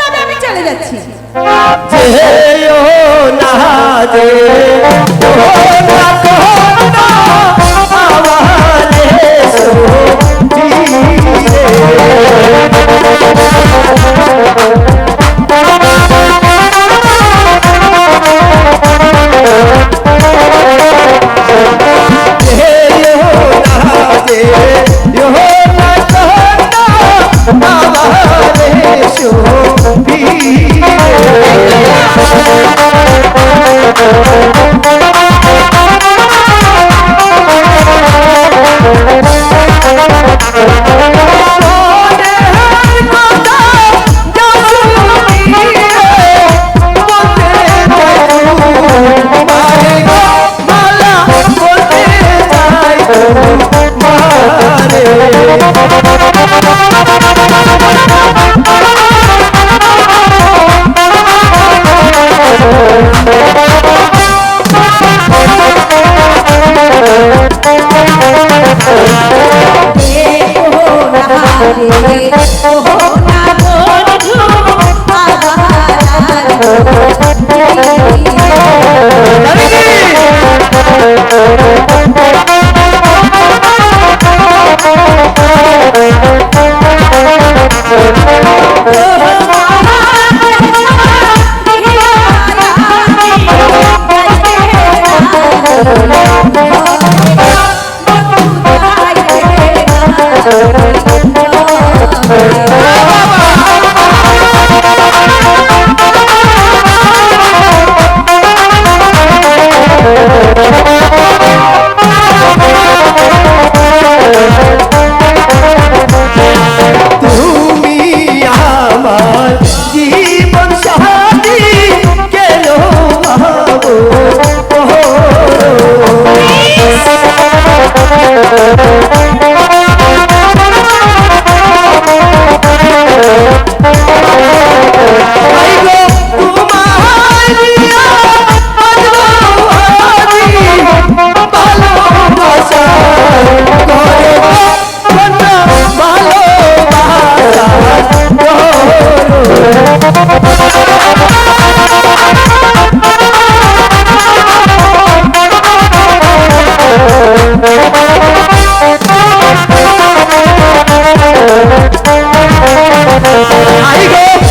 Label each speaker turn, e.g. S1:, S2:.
S1: তবে আমি চলে যাচ্ছি।
S2: না যে না ও
S1: Oh, 来一个。